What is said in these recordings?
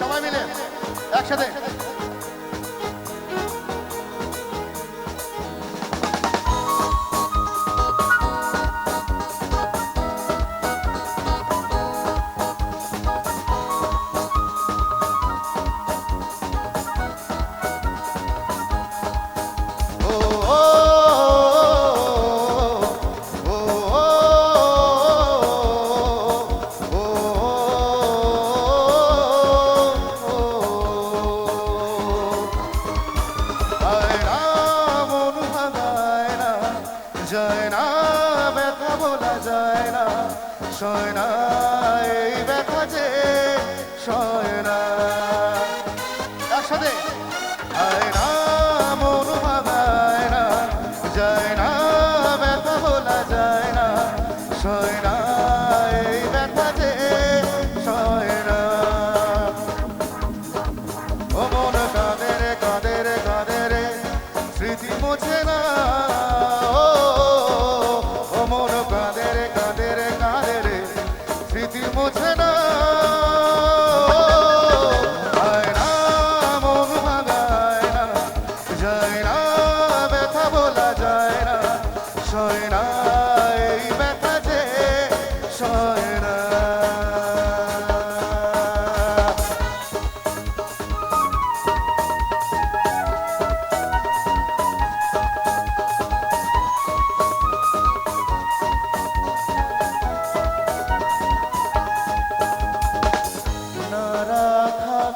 সবাই মিলে একসাথে। যায় না ব্যথা বলা যায় না সয় না এই ব্যথা যে সয় না আয় না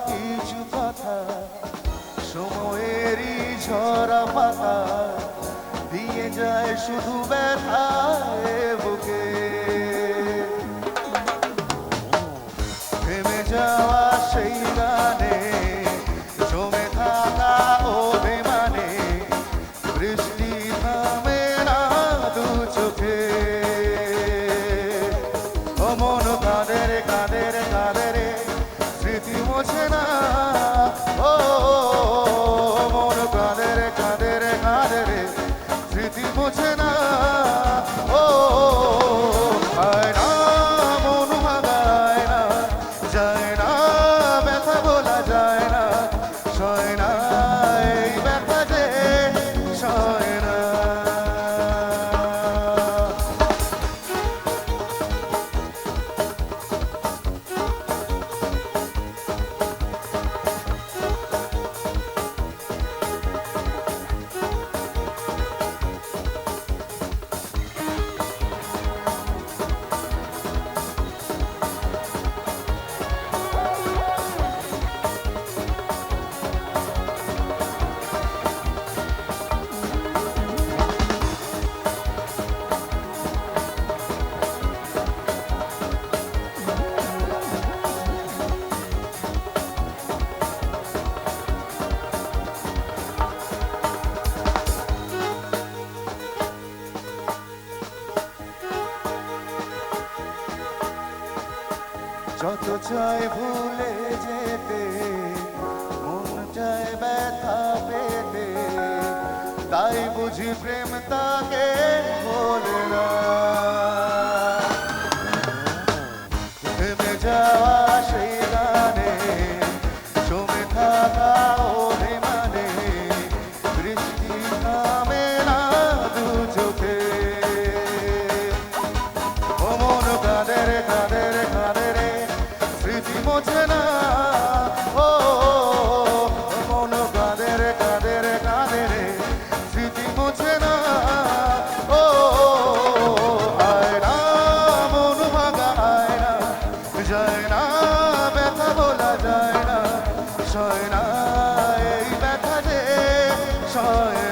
কিছু কথা সময়েরই ঝরা পাতা দিয়ে যায় শুধু ব্যথা যত চায় ভুলে যেতে মন চায় ব্যথা পেতে তাই বুঝি প্রেম তাকে time.